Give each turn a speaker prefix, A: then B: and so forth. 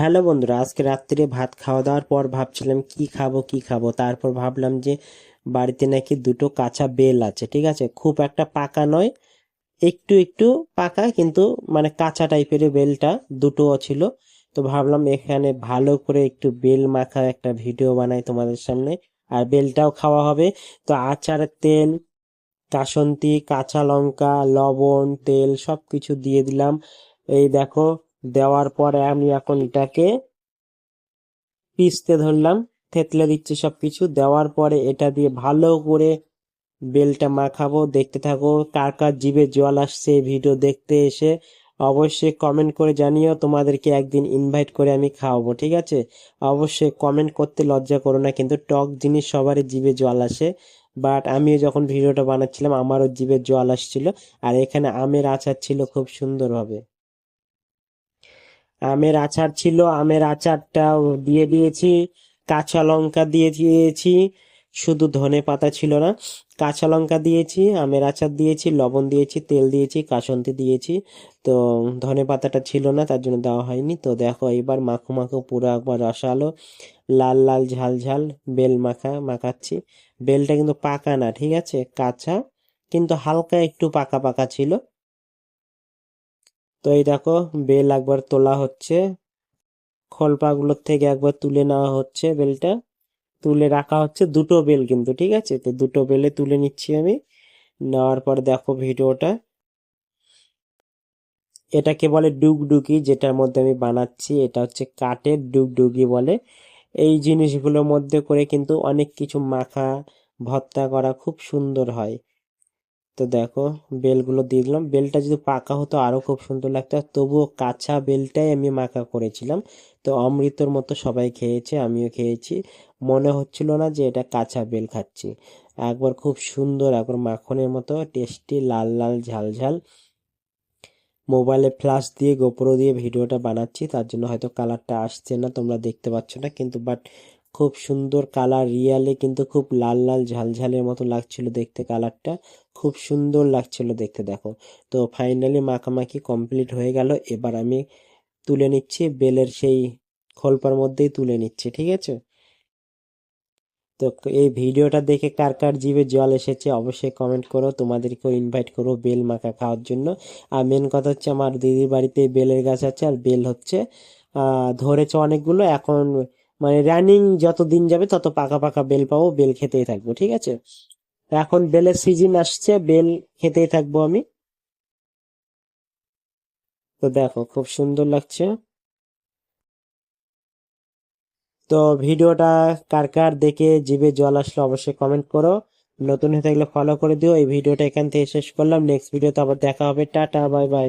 A: Hello বন্ধুরা, আজকে রাত্রে ভাত খাওয়া দাওয়ার পর ভাবছিলাম কি খাব কি খাব। তারপর ভাবলাম যে বাড়িতে নাকি দুটো কাঁচা বেল আছে, ঠিক আছে? খুব একটা পাকা নয়, একটু একটু পাকা, কিন্তু মানে কাঁচা টাইপের বেলটা দুটো ছিল। তো ভাবলাম এখানে ভালো করে একটু বেল মাখা একটা ভিডিও বানাই তোমাদের সামনে। আর বেলটাও খাওয়া হবে। তো আচারের তেল, কাসন্তি, কাঁচা লঙ্কা, লবণ, তেল সব কিছু দিয়ে দিলাম। এই দেখো দেওয়ার পরে আমি এখন এটাকে পিষতে ধরলাম, থেতলে দিচ্ছি সব কিছু দেওয়ার পরে এটা দিয়ে ভালো করে বেলটা মাখাবো। দেখতে থাকো কার কার জিভে জল আসছে ভিডিও দেখতে এসে। অবশ্যই কমেন্ট করে জানিও, তোমাদেরকে একদিন ইনভাইট করে আমি খাওয়াবো, ঠিক আছে? অবশ্যই কমেন্ট করতে লজ্জা করো না, কিন্তু টক জিনিস সবারই জিভে জল আসে। বাট আমিও যখন ভিডিওটা বানাচ্ছিলাম, আমারও জিভে জল আসছিল। আর এখানে আমের আচার ছিল খুব সুন্দরভাবে। আমের আচার ছিল, আমের আচারটাও দিয়ে দিয়েছি, কাঁচা লঙ্কা দিয়ে দিয়েছি, শুধু ধনে পাতা ছিল না, কাঁচা লঙ্কা দিয়েছি, আমের আচার দিয়েছি, লবণ দিয়েছি, তেল দিয়েছি, কাসন্তি দিয়েছি, তো ধনে পাতাটা ছিল না, তার জন্য দেওয়া হয়নি। তো দেখো এবার মাখো মাখো পুরো একবার রসালো, লাল লাল ঝাল ঝাল, বেল মাখা, মাখাচ্ছি। বেলটা কিন্তু পাকা না, ঠিক আছে? কাঁচা, কিন্তু হালকা একটু পাকা পাকা ছিল। তো এই দেখো, বেল একবার তোলা হচ্ছে। খোলপাগুলোর থেকে একবার তুলে নেওয়া হচ্ছে বেলটা। তুলে রাখা হচ্ছে দুটো বেল কিন্তু, ঠিক আছে? তো দুটো বেলে তুলে নিচ্ছি আমি। নেওয়ার পর দেখো ভিডিওটা। এটাকে বলে ডুগডুগি, যেটার মধ্যে আমি বানাচ্ছি। এটা হচ্ছে কাঠের ডুগডুগি বলে। এই জিনিসগুলোর মধ্যে করে কিন্তু অনেক কিছু মাখা, ভর্তা করা খুব সুন্দর হয়। তো দেখো, বেলগুলো দিয়ে দিলাম। বেলটা যদি পাকা হতো আরও খুব সুন্দর লাগতো। তবুও কাঁচা বেলটাই আমি মাখা করেছিলাম। তো অমৃতর মতো সবাই খেয়েছে, আমিও খেয়েছি। মনে হচ্ছিল না যে এটা কাঁচা বেল খাচ্ছি। একবার খুব সুন্দর, একবার মাখনের মতো, টেস্টি, লাল লাল, ঝাল ঝাল। মোবাইলে ফ্ল্যাশ দিয়ে, গোপ্রো দিয়ে ভিডিওটা বানাচ্ছি। তার জন্য হয়তো কালারটা আসছে না, তোমরা দেখতে পাচ্ছ না, কিন্তু বাট খুব সুন্দর কালার, রিয়ালে কিন্তু খুব লাল লাল ঝালঝালের মতো লাগছিল দেখতে কালারটা। খুব সুন্দর লাগছিল দেখতে, দেখো। তো ফাইনালি মাখামাখি কমপ্লিট হয়ে গেল। এবার আমি তুলে নিচ্ছি বেলের সেই খোলপার মধ্যেই তুলে নিচ্ছি, ঠিক আছে? তো এই ভিডিওটা দেখে কার কার জিভে জল এসেছে অবশ্যই কমেন্ট করো। তোমাদেরকেও ইনভাইট করো বেল মাখা খাওয়ার জন্য। আর মেন কথা হচ্ছে আমার দিদির বাড়িতে বেলের গাছ আছে আর বেল হচ্ছে। ধরেছে অনেকগুলো। এখন মানে রানিং যত দিন যাবে, তত পাকা পাকা বেল পাবো, বেল খেতেই থাকব, ঠিক আছে? এখন বেলের সিজন আসছে, বেল খেতেই থাকব আমি। তো দেখো, খুব সুন্দর লাগছে। তো ভিডিওটা কার কার দেখে জিভে জল আসলে অবশ্যই কমেন্ট করো। নতুন হয়ে থাকলে ফলো করে দিও। এই ভিডিওটা এখান থেকে শেষ করলাম। নেক্সট ভিডিওতে আবার দেখা হবে। Tata bye bye